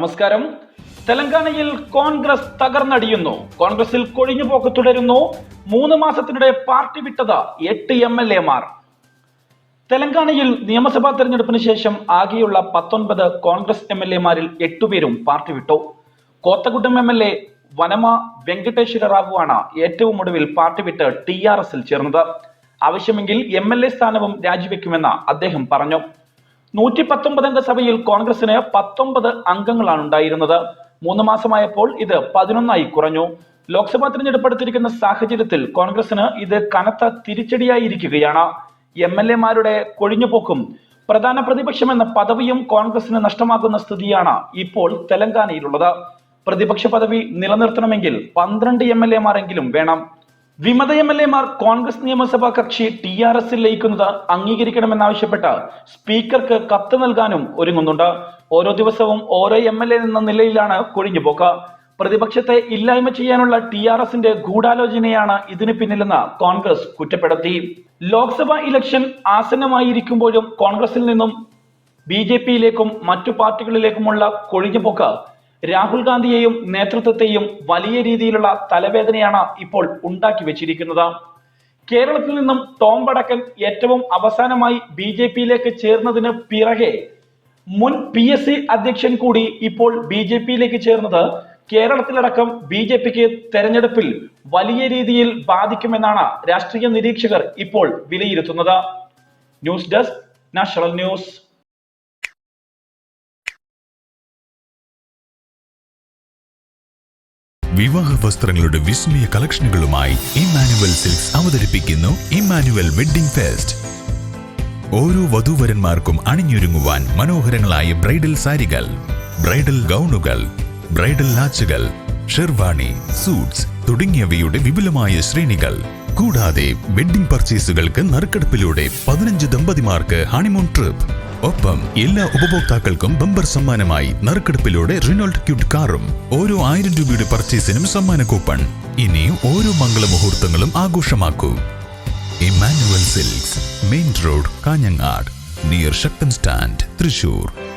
നമസ്കാരം. തെലങ്കാനയിൽ കോൺഗ്രസ് തകർന്നടിയുന്നു. കോൺഗ്രസിൽ കൊഴിഞ്ഞുപോക്ക് തുടരുന്നു. മൂന്ന് മാസത്തിനിടെ പാർട്ടി വിട്ടത് എട്ട് എം എൽ എമാർ തെലങ്കാനയിൽ നിയമസഭാ തെരഞ്ഞെടുപ്പിന് ശേഷം ആകെയുള്ള പത്തൊൻപത് കോൺഗ്രസ് എം എൽ എമാരിൽ എട്ടുപേരും പാർട്ടി വിട്ടു. Kothagudem M L A Vanama Venkateswara Rao ആണ് ഏറ്റവും ഒടുവിൽ പാർട്ടി വിട്ട് ടി ആർ എസിൽ ചേർന്നത്. ആവശ്യമെങ്കിൽ എം എൽ എ സ്ഥാനവും രാജിവെക്കുമെന്ന് അദ്ദേഹം പറഞ്ഞു. നൂറ്റി അംഗ സഭയിൽ കോൺഗ്രസിന് പത്തൊമ്പത് അംഗങ്ങളാണ് ഉണ്ടായിരുന്നത്. മൂന്ന് മാസമായപ്പോൾ ഇത് പതിനൊന്നായി കുറഞ്ഞു. ലോക്സഭാ തിരഞ്ഞെടുപ്പ് അടുത്തിരിക്കുന്ന സാഹചര്യത്തിൽ കോൺഗ്രസിന് ഇത് കനത്ത തിരിച്ചടിയായിരിക്കുകയാണ്. എം എൽ എമാരുടെ കൊഴിഞ്ഞുപോക്കും പ്രധാന പ്രതിപക്ഷം എന്ന പദവിയും കോൺഗ്രസിന് നഷ്ടമാകുന്ന സ്ഥിതിയാണ് ഇപ്പോൾ തെലങ്കാനയിലുള്ളത്. പ്രതിപക്ഷ പദവി നിലനിർത്തണമെങ്കിൽ പന്ത്രണ്ട് എം എൽ എമാരെങ്കിലും വേണം. വിമത എം എൽ എമാർ കോൺഗ്രസ് നിയമസഭാ കക്ഷി ടി ആർ എസിൽ ലയിക്കുന്നത് അംഗീകരിക്കണമെന്നാവശ്യപ്പെട്ട് സ്പീക്കർക്ക് കത്ത് നൽകാനും ഒരുങ്ങുന്നുണ്ട്. ഓരോ ദിവസവും ഓരോ എം എൽ എ എന്ന നിലയിലാണ് കൊഴിഞ്ഞുപോക്ക്. പ്രതിപക്ഷത്തെ ഇല്ലായ്മ ചെയ്യാനുള്ള ടി ആർ എസിന്റെ ഗൂഢാലോചനയാണ് ഇതിന് പിന്നിലെന്ന് കോൺഗ്രസ് കുറ്റപ്പെടുത്തി. ലോക്സഭാ ഇലക്ഷൻ ആസന്നമായിരിക്കുമ്പോഴും കോൺഗ്രസിൽ നിന്നും ബി ജെ പിയിലേക്കും മറ്റു പാർട്ടികളിലേക്കുമുള്ള കൊഴിഞ്ഞുപോക്ക് രാഹുൽ ഗാന്ധിയെയും നേതൃത്വത്തെയും വലിയ രീതിയിലുള്ള തലവേദനയാണ് ഇപ്പോൾ ഉണ്ടാക്കി വെച്ചിരിക്കുന്നത്. കേരളത്തിൽ നിന്നും ടോം വടക്കൻ ഏറ്റവും അവസാനമായി ബി ജെ പിയിലേക്ക് ചേർന്നതിന് പിറകെ മുൻ പി എസ് സി അധ്യക്ഷൻ കൂടി ഇപ്പോൾ ബി ജെ പിയിലേക്ക് ചേർന്നത് കേരളത്തിലടക്കം ബി ജെ പിക്ക് തെരഞ്ഞെടുപ്പിൽ വലിയ രീതിയിൽ ബാധിക്കുമെന്നാണ് രാഷ്ട്രീയ നിരീക്ഷകർ ഇപ്പോൾ വിലയിരുത്തുന്നത്. News desk national news. വിവാഹ വസ്ത്രങ്ങളുടെ വിസ്മയ കളക്ഷനുകളുമായി ഇമ്മാനുവൽ സിൽക്സ് അവതരിപ്പിക്കുന്നു ഇമ്മാനുവൽ വെഡ്ഡിംഗ് ഫെസ്റ്റ്. ഓരോ വധുവരന്മാർക്കും അണിഞ്ഞൊരുങ്ങുവാൻ മനോഹരങ്ങളായ ബ്രൈഡൽ സാരികൾ ബ്രൈഡൽ ഗൗണുകൾ ബ്രൈഡൽ ലാച്ചുകൾ ഷെർവാണി സൂട്ട്സ് തുടങ്ങിയവയുടെ വിപുലമായ ശ്രേണികൾ. കൂടാതെ വെഡ്ഡിംഗ് പർച്ചേസുകൾക്ക് നറുക്കെടുപ്പിലൂടെ പതിനഞ്ച് ദമ്പതിമാർക്ക് ഹണിമൂൺ ട്രിപ്പ്. ഒപ്പം എല്ലാ ഉപഭോക്താക്കൾക്കും ബമ്പർ സമ്മാനമായി നറുക്കെടുപ്പിലൂടെ റിനോൾട്ട് ക്യൂട്ട് കാറും ഓരോ ആയിരം രൂപയുടെ പർച്ചേസിനും സമ്മാന കൂപ്പൺ. ഇനി ഓരോ മംഗള മുഹൂർത്തങ്ങളും ആഘോഷമാക്കൂ. Emmanuel Silks main road Kanhangad near Sakthan stand Thrissur.